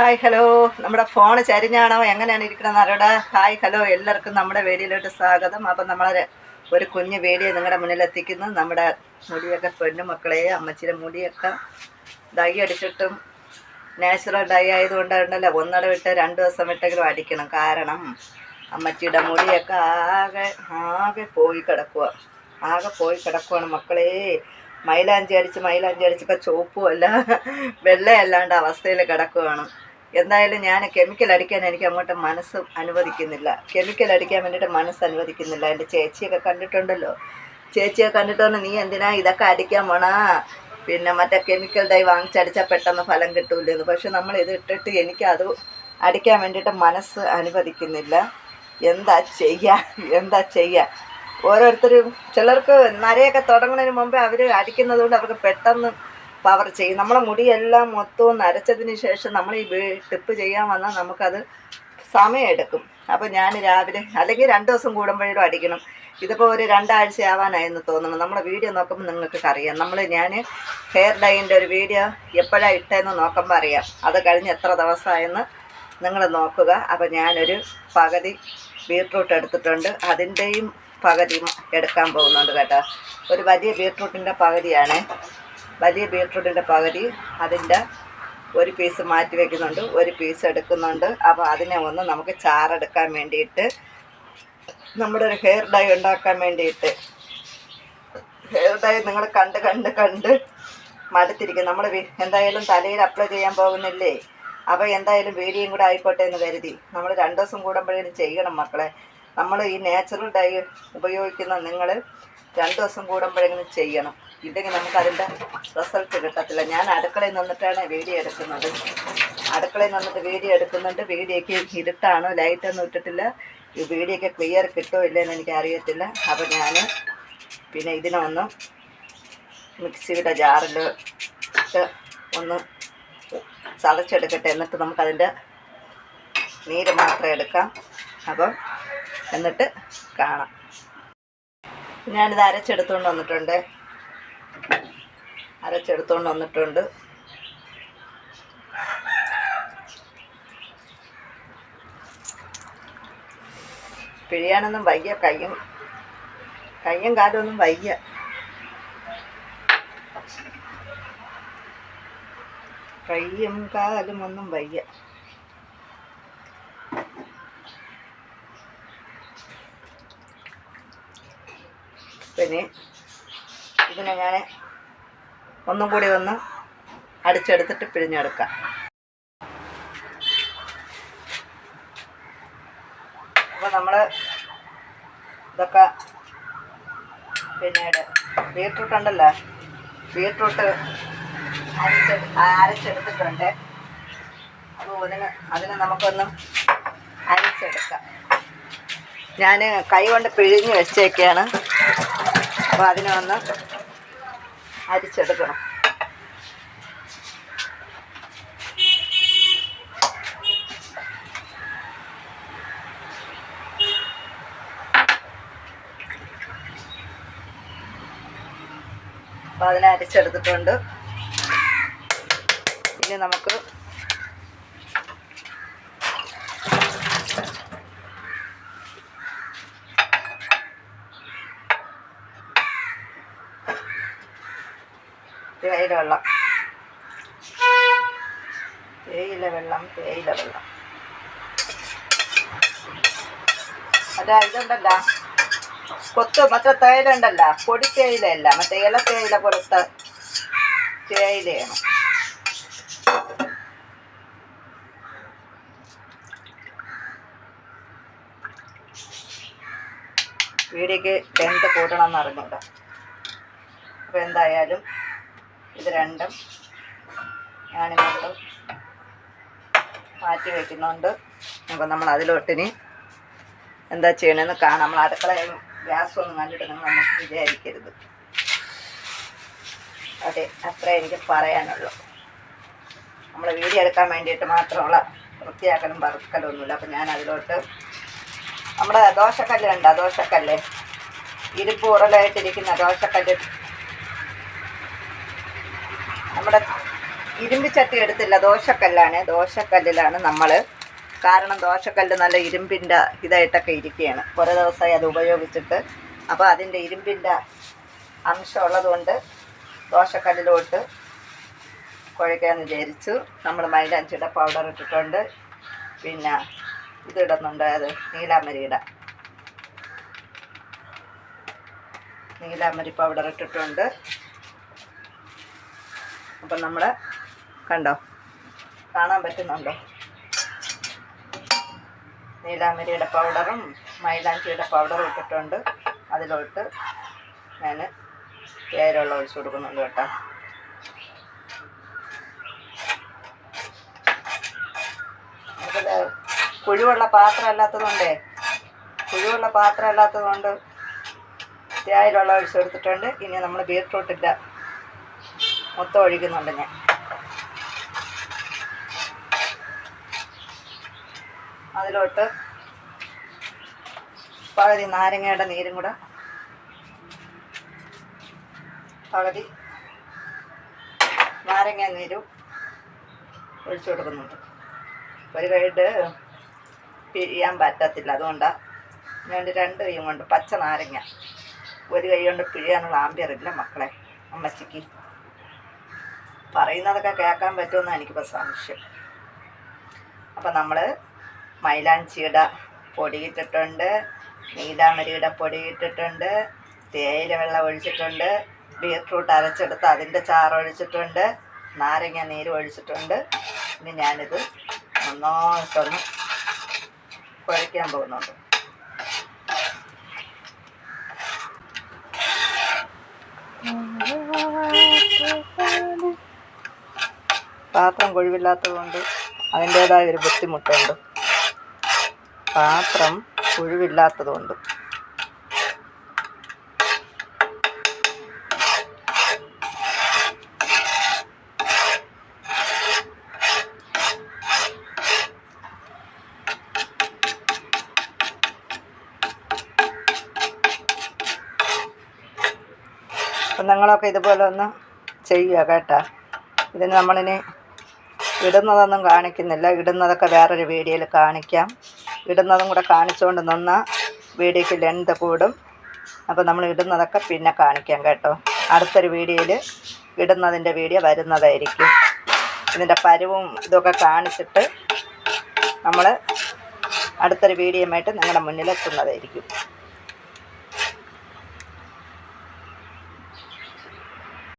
Hi hello നമ്മുടെ phone ചരിഞ്ഞാണോ? എങ്ങനെയാണ് ഇരിക്കുന്നത്? അറിയടാ ഹായ് ഹലോ എല്ലാവർക്കും നമ്മുടെ വീഡിയോയിലോട്ട് സ്വാഗതം. അപ്പം നമ്മളെ ഒരു കുഞ്ഞ് വീഡിയോ നിങ്ങളുടെ മുന്നിൽ എത്തിക്കുന്നു നമ്മുടെ മുടിയൊക്കെ പെണ്ണു മക്കളെ അമ്മച്ചിയുടെ മുടിയൊക്കെ ഡൈ അടിച്ചിട്ടും നാച്ചുറൽ ഡൈ ആയതുകൊണ്ടുണ്ടല്ലോ ഒന്നട വിട്ട് രണ്ട് ദിവസം വിട്ടെങ്കിലും അടിക്കണം. കാരണം അമ്മച്ചിയുടെ മുടിയൊക്കെ ആകെ ആകെ പോയി കിടക്കുക ആകെ പോയി കിടക്കുവാണ് മക്കളെ. മൈലാഞ്ചി അടിച്ച് മൈലാഞ്ചി അടിച്ചപ്പോൾ ചുവപ്പുമല്ല വെള്ളയല്ലാണ്ട് അവസ്ഥയിൽ കിടക്കുകയാണ് എന്തായാലും ഞാൻ കെമിക്കൽ അടിക്കാൻ എനിക്ക് അങ്ങോട്ട് മനസ്സ് അനുവദിക്കുന്നില്ല. കെമിക്കൽ അടിക്കാൻ വേണ്ടിയിട്ട് മനസ്സ് അനുവദിക്കുന്നില്ല. എന്റെ ചേച്ചിയൊക്കെ കണ്ടിട്ടുണ്ടല്ലോ. ചേച്ചിയെ കണ്ടിട്ടോ നീ എന്തിനാ ഇതൊക്കെ അടിക്കാൻ പോണാ? പിന്നെ മറ്റേ കെമിക്കൽ ഡൈ വാങ്ങിച്ചടിച്ചാൽ പെട്ടെന്ന് ഫലം കിട്ടൂലെന്ന് പക്ഷെ നമ്മൾ ഇത് ഇട്ടിട്ട് എനിക്ക് അത് അടിക്കാൻ വേണ്ടിയിട്ട് മനസ്സ് അനുവദിക്കുന്നില്ല. എന്താ ചെയ്യുക എന്താ ചെയ്യുക ഓരോരുത്തരും ചിലർക്ക് നരയൊക്കെ തുടങ്ങുന്നതിന് മുമ്പേ അവർ അടിക്കുന്നത് കൊണ്ട് അവർക്ക് പെട്ടെന്ന് പവർ ചെയ്യും. നമ്മളെ മുടിയെല്ലാം മൊത്തവും നരച്ചതിന് ശേഷം നമ്മൾ ഈ ടിപ്പ് ചെയ്യാൻ വന്നാൽ നമുക്കത് സമയമെടുക്കും. അപ്പോൾ ഞാൻ രാവിലെ അല്ലെങ്കിൽ രണ്ട് ദിവസം കൂടുമ്പോഴും അടിക്കണം. ഇതിപ്പോൾ ഒരു രണ്ടാഴ്ച ആവാനായെന്ന് തോന്നുന്നു. നമ്മളെ വീഡിയോ നോക്കുമ്പോൾ നിങ്ങൾക്ക് അറിയാം. നമ്മൾ ഞാൻ ഹെയർ ഡൈന്റെ ഒരു വീഡിയോ എപ്പോഴാണ് ഇട്ടതെന്ന് നോക്കുമ്പോൾ അറിയാം. അത് കഴിഞ്ഞ് എത്ര ദിവസമായെന്ന് നിങ്ങൾ നോക്കുക. അപ്പോൾ ഞാനൊരു പകുതി ബീട്രൂട്ട് എടുത്തിട്ടുണ്ട്. അതിന്റെയും പകുതി എടുക്കാൻ പോകുന്നുണ്ട് കേട്ടോ. ഒരു വലിയ ബീട്രൂട്ടിന്റെ പകുതിയാണ്. വലിയ ബീട്രൂട്ടിന്റെ പകുതി അതിന്റെ ഒരു പീസ് മാറ്റി വയ്ക്കുന്നുണ്ട് ഒരു പീസ് എടുക്കുന്നുണ്ട്. അപ്പോൾ അതിനെ ഒന്ന് നമുക്ക് ചാറെടുക്കാൻ വേണ്ടിയിട്ട് നമ്മുടെ ഒരു ഹെയർ ഡൈ ഉണ്ടാക്കാൻ വേണ്ടിയിട്ട്. ഹെയർ ഡൈ നിങ്ങൾ കണ്ട് കണ്ട് കണ്ട് മടുത്തിരിക്കും. നമ്മൾ എന്തായാലും തലയിൽ അപ്ലൈ ചെയ്യാൻ പോകുന്നില്ലേ? അപ്പോൾ എന്തായാലും വീഡിയോയും കൂടെ ആയിക്കോട്ടെ എന്ന് കരുതി. നമ്മൾ രണ്ട് ദിവസം കൂടുമ്പോഴേലും ചെയ്യണം മക്കളെ. നമ്മൾ ഈ നാച്ചുറൽ ഡൈ ഉപയോഗിക്കുന്ന നിങ്ങൾ രണ്ട് ദിവസം കൂടുമ്പോഴെങ്കിലും ചെയ്യണം. ഇല്ലെങ്കിൽ നമുക്ക് അതിന്റെ റിസൾട്ട് കിട്ടത്തില്ല. ഞാൻ അടുക്കളയിൽ നിന്നിട്ടാണ് വീഡിയോ എടുക്കുന്നത്. അടുക്കളയിൽ നിന്നിട്ട് വീഡിയോ എടുക്കുന്നുണ്ട്. വീഡിയോയ്ക്ക് ഇരുട്ടാണ്? ലൈറ്റൊന്നും ഇട്ടിട്ടില്ല. ഈ വീഡിയോയ്ക്ക് ക്ലിയർ കിട്ടുമോ ഇല്ലെന്ന് എനിക്ക് അറിയത്തില്ല. അപ്പോൾ ഞാൻ പിന്നെ ഇതിനൊന്ന് മിക്സിയുടെ ജാറിൽ ഇട്ട് ഒന്ന് ചതച്ചെടുക്കട്ടെ. എന്നിട്ട് നമുക്കതിന്റെ നീര് മാത്രം എടുക്കാം. അപ്പം എന്നിട്ട് കാണാം. ഞാനിത് അരച്ചെടുത്തുകൊണ്ട് വന്നിട്ടുണ്ട്. അരച്ചെടുത്തുകൊണ്ട് വന്നിട്ടുണ്ട്. പിഴിയാനൊന്നും വയ്യ കയ്യും കയ്യും കാലൊന്നും വയ്യ. കയ്യും കാലും ഒന്നും വയ്യ. പിന്നെ ഇതിനെ ഞാൻ ഒന്നും കൂടി ഒന്ന് അടിച്ചെടുത്തിട്ട് പിഴിഞ്ഞെടുക്കാം. അപ്പോൾ നമ്മൾ ഇതൊക്കെ പിന്നീട് ബീട്രൂട്ട് ഉണ്ടല്ലോ? ബീട്രൂട്ട് അരച്ച് അരച്ചെടുത്തിട്ടുണ്ട്. അപ്പോൾ അതിന് അതിന് നമുക്കൊന്ന് അരച്ചെടുക്കാം. ഞാൻ കൈ കൊണ്ട് പിഴിഞ്ഞ് വെച്ചേക്കാണ്. അപ്പോൾ അതിനെ ഒന്ന് അരിച്ചെടുക്കണം. അപ്പോൾ അതിനെ അരിച്ചെടുത്തിട്ടുണ്ട്. ഇനി നമുക്ക് തേയില വെള്ളം തേയില വെള്ളം തേയില വെള്ളം. അതാ ഇതുണ്ടല്ലോ. കൊത്ത് മറ്റേ തേയില ഉണ്ടല്ലോ പൊടി തേയിലയല്ല. മറ്റേ ഇല തേയില പോലത്തെ തേയിലയാണ്. വീടേക്ക് ടെൻത്ത് കൂട്ടണം എന്നറിഞ്ഞൂട്ടോ അപ്പോൾ എന്തായാലും ഇത് രണ്ടും ഞാനിങ്ങോട്ട് മാറ്റി വയ്ക്കുന്നുണ്ട് അപ്പം നമ്മൾ അതിലോട്ടിനി എന്താ ചെയ്യണമെന്ന് കാണാം. നമ്മൾ അടുക്കളയും ഗ്യാസ് ഒന്നും കണ്ടിട്ട് നിങ്ങൾ നമുക്ക് വിചാരിക്കരുത്. അതെ അത്ര എനിക്ക് പറയാനുള്ളൂ. നമ്മൾ വീഡിയോ എടുക്കാൻ വേണ്ടിയിട്ട് മാത്രമുള്ള വൃത്തിയാക്കലും വറുക്കലും ഒന്നുമില്ല. അപ്പം ഞാൻ അതിലോട്ട് നമ്മുടെ ദോശക്കല്ല് ഉണ്ടോ ദോശക്കല്ല്? ഇരുപ്പ് ഉറലായിട്ടിരിക്കുന്ന ദോശക്കല്ല് നമ്മുടെ ഇരുമ്പ് ചട്ടി എടുത്തില്ല ദോശക്കല്ലാണ്. ദോശക്കല്ലിലാണ് നമ്മൾ കാരണം ദോശക്കല്ല് നല്ല ഇരുമ്പിന്റെ ഇതായിട്ടൊക്കെ ഇരിക്കുകയാണ്. കുറേ ദിവസമായി അത് ഉപയോഗിച്ചിട്ട്. അപ്പോൾ അതിന്റെ ഇരുമ്പിന്റെ അംശം ഉള്ളതുകൊണ്ട് ദോശക്കല്ലിലോട്ട് കുഴയ്ക്കാമെന്ന് വിചാരിച്ചു. നമ്മൾ മൈലാഞ്ചിയുടെ പൗഡർ ഇട്ടിട്ടുണ്ട്. പിന്നെ ഇതിടുന്നുണ്ട് അത് നീലാമരിയുടെ നീലാമരി പൗഡർ ഇട്ടിട്ടുണ്ട്. അപ്പം നമ്മൾ കണ്ടോ? കാണാൻ പറ്റുന്നുണ്ടോ? നീലാമരിയുടെ പൗഡറും മൈലാഞ്ചിയുടെ പൗഡറും ഇട്ടിട്ടുണ്ട്. അതിലോട്ട് ഞാൻ ഏരുള്ള ഒഴിച്ചു കൊടുക്കുന്നുണ്ട് കേട്ടോ. കുഴിവുള്ള പാത്രം അല്ലാത്തതുകൊണ്ടേ കുഴിവുള്ള പാത്രം അല്ലാത്തതുകൊണ്ട് തേയിലുള്ള ഒഴിച്ചു കൊടുത്തിട്ടുണ്ട്. ഇനി നമ്മൾ ബീട്രൂട്ടിന്റെ മൊത്തം ഒഴിക്കുന്നുണ്ട് ഞാൻ. അതിലോട്ട് പകുതി നാരങ്ങയുടെ നീരും കൂടെ പകുതി നാരങ്ങ നീരും ഒഴിച്ചു കൊടുക്കുന്നുണ്ട്. ഒരു കൈയിട്ട് പിരിയാൻ പറ്റത്തില്ല. അതുകൊണ്ടാണ് ഞാൻ രണ്ട് കൈയും കൊണ്ട് പച്ച നാരങ്ങ ഒരു കൈ കൊണ്ട് പിഴിയാനുള്ള ആമ്പിയറില്ല മക്കളെ അമ്മച്ചിക്ക്. പറയുന്നതൊക്കെ കേൾക്കാൻ പറ്റുമെന്ന് എനിക്കിപ്പോൾ സംശയം. അപ്പം നമ്മൾ മൈലാഞ്ചിയുടെ പൊടി ഇട്ടിട്ടുണ്ട് നീലാമരിയുടെ പൊടി ഇട്ടിട്ടുണ്ട് തേയില വെള്ളം ഒഴിച്ചിട്ടുണ്ട് ബീട്രൂട്ട് അരച്ചെടുത്ത് അതിന്റെ ചാറ് ഒഴിച്ചിട്ടുണ്ട് നാരങ്ങ നീര് ഒഴിച്ചിട്ടുണ്ട്. ഇനി ഞാനിത് നന്നായിട്ടൊന്ന് കുഴയ്ക്കാൻ പോകുന്നുണ്ട്. പാത്രം കൊഴുവില്ലാത്തത് കൊണ്ട് അതിന്റേതായ ഒരു ബുദ്ധിമുട്ടുണ്ട്. പാത്രം കുഴിവില്ലാത്തത് കൊണ്ട് അപ്പം നിങ്ങളൊക്കെ ഇതുപോലെ ഒന്ന് ചെയ്യുക കേട്ടോ. ഇതിന് നമ്മളിനി ഇടുന്നതൊന്നും കാണിക്കുന്നില്ല. ഇടുന്നതൊക്കെ വേറൊരു വീഡിയോയിൽ കാണിക്കാം. ഇടുന്നതും കൂടെ കാണിച്ചുകൊണ്ട് നിന്നാൽ വീഡിയോയ്ക്ക് ലെന്ത് കൂടും. അപ്പോൾ നമ്മൾ ഇടുന്നതൊക്കെ പിന്നെ കാണിക്കാം കേട്ടോ. അടുത്തൊരു വീഡിയോയിൽ ഇടുന്നതിന്റെ വീഡിയോ വരുന്നതായിരിക്കും. ഇതിന്റെ പരുവും ഇതൊക്കെ കാണിച്ചിട്ട് നമ്മൾ അടുത്തൊരു വീഡിയോയുമായിട്ട് നിങ്ങളുടെ മുന്നിൽ എത്തുന്നതായിരിക്കും